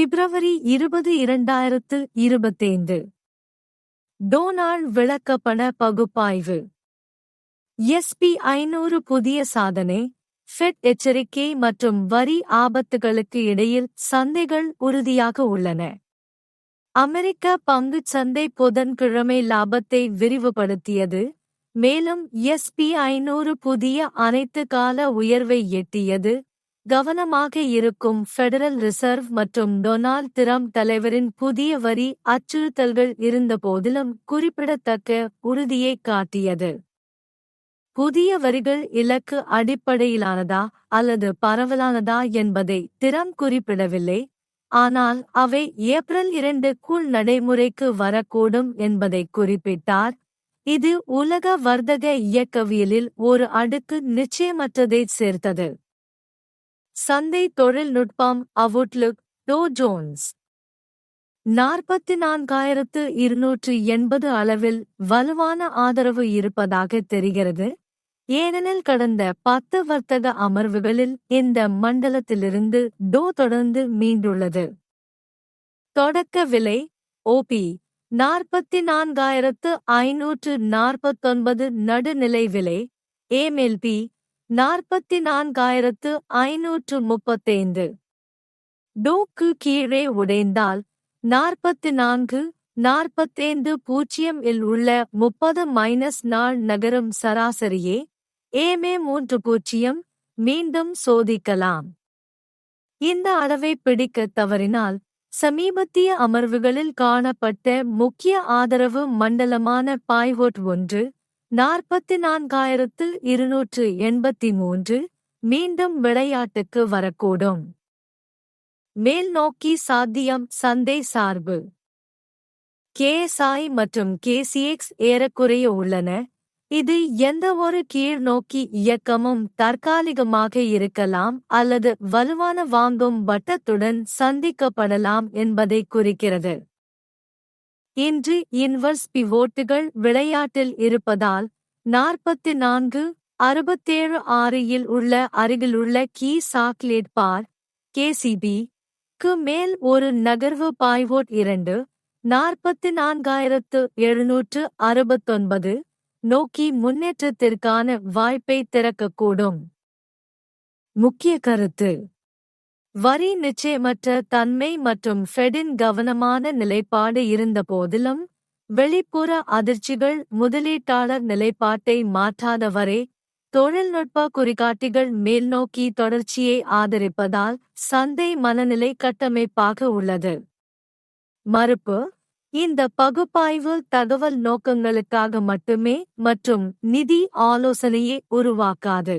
பிப்ரவரி இருபது இரண்டாயிரத்து இருபத்தைந்து. டோனால்ட் விளக்கப்பண பகுப்பாய்வு. எஸ்பி ஐநூறு புதிய சாதனை ஃபெட் எச்சரிக்கை மற்றும் வரி ஆபத்துகளுக்கு இடையில் சந்தைகள் உறுதியாக உள்ளன. அமெரிக்க பங்குச் சந்தை புதன்கிழமை லாபத்தை விரிவுபடுத்தியது மேலும் எஸ்பி ஐநூறு புதிய அனைத்து கால உயர்வை எட்டியது கவனமாக இருக்கும் ஃபெடரல் ரிசர்வ் மற்றும் டொனால்ட் டிரம்ப் தலைவரின் புதிய வரி அச்சுறுத்தல்கள் இருந்தபோதிலும் குறிப்பிடத்தக்க உறுதியை காட்டியது. புதிய வரிகள் இலக்கு அடிப்படையிலானதா அல்லது பரவலானதா என்பதை திறம் குறிப்பிடவில்லை. ஆனால் அவை ஏப்ரல் இரண்டுக்குள் நடைமுறைக்கு வரக்கூடும் என்பதை குறிப்பிட்டார். இது உலக வர்த்தக இயக்கவியலில் ஒரு அடுக்கு நிச்சயமற்றதை சேர்த்தது. சந்தை தொழில்நுட்பம் அவுட்லுக் டோ ஜோன்ஸ் நாற்பத்தி நான்காயிரத்து இருநூற்று எண்பது அளவில் வலுவான ஆதரவு இருப்பதாக தெரிகிறது. ஏனெனில் கடந்த பத்து வர்த்தக அமர்வுகளில் இந்த மண்டலத்திலிருந்து டோ தொடர்ந்து மீண்டுள்ளது. தொடக்க விலை ஓபி நாற்பத்தி நான்காயிரத்து ஐநூற்று நாற்பத்தொன்பது நடுநிலை விலை ஏமெல்பி நாற்பத்தி நான்காயிரத்து ஐநூற்று முப்பத்தைந்து. டோக்கு கீழே உடைந்தால் நாற்பத்தி நான்கு நாற்பத்தைந்து பூஜ்ஜியம் இல் உள்ள முப்பது மைனஸ் நாள் நகரும் சராசரியே ஏமே மூன்று பூஜ்ஜியம் மீண்டும் சோதிக்கலாம். இந்த அளவை பிடிக்க தவறினால் சமீபத்திய அமர்வுகளில் காணப்பட்ட முக்கிய ஆதரவு மண்டலமான பாய்வோட் ஒன்று நாற்பத்தி நான்காயிரத்து இருநூற்று எண்பத்தி மூன்று மீண்டும் விளையாட்டுக்கு வரக்கூடும். மேல்நோக்கி சாத்தியம் சந்தை சார்பு. கேஎஸ்ஐ மற்றும் கேசிஎக்ஸ் ஏறக்குறைய உள்ளன. இது எந்தவொரு கீழ்நோக்கி இயக்கமும் தற்காலிகமாக இருக்கலாம் அல்லது வலுவான வாங்கும் வட்டத்துடன் சந்திக்கப்படலாம் என்பதை குறிக்கிறது. இன்று இன்வர்ஸ் பிவோட்டுகள் விளையாட்டில் இருப்பதால் நாற்பத்தி நான்கு அறுபத்தேழு ஆறு உள்ள அருகிலுள்ள கீ சாக்லேட் பார் கேசிபி க்கு மேல் ஒரு நகர்வு பாய்வோட் இரண்டு நாற்பத்தி நான்காயிரத்து எழுநூற்று அறுபத்தொன்பது நோக்கி முன்னேற்றத்திற்கான வாய்ப்பை திறக்கக்கூடும். முக்கிய கருத்து வரி நிச்சயமற்ற தன்மை மற்றும் ஃபெடின் கவனமான நிலைப்பாடு இருந்தபோதிலும் வெளிப்புற அதிர்ச்சிகள் முதலீட்டாளர் நிலைப்பாட்டை மாற்றாதவரை தொழில்நுட்ப குறிகாட்டிகள் மேல்நோக்கி தொடர்ச்சியை ஆதரிப்பதால் சந்தை மனநிலை கட்டமைப்பாக உள்ளது. மறுப்பு இந்த பகுப்பாய்வு தகவல் நோக்கங்களுக்காக மட்டுமே மற்றும் நிதி ஆலோசனையை உருவாக்காது.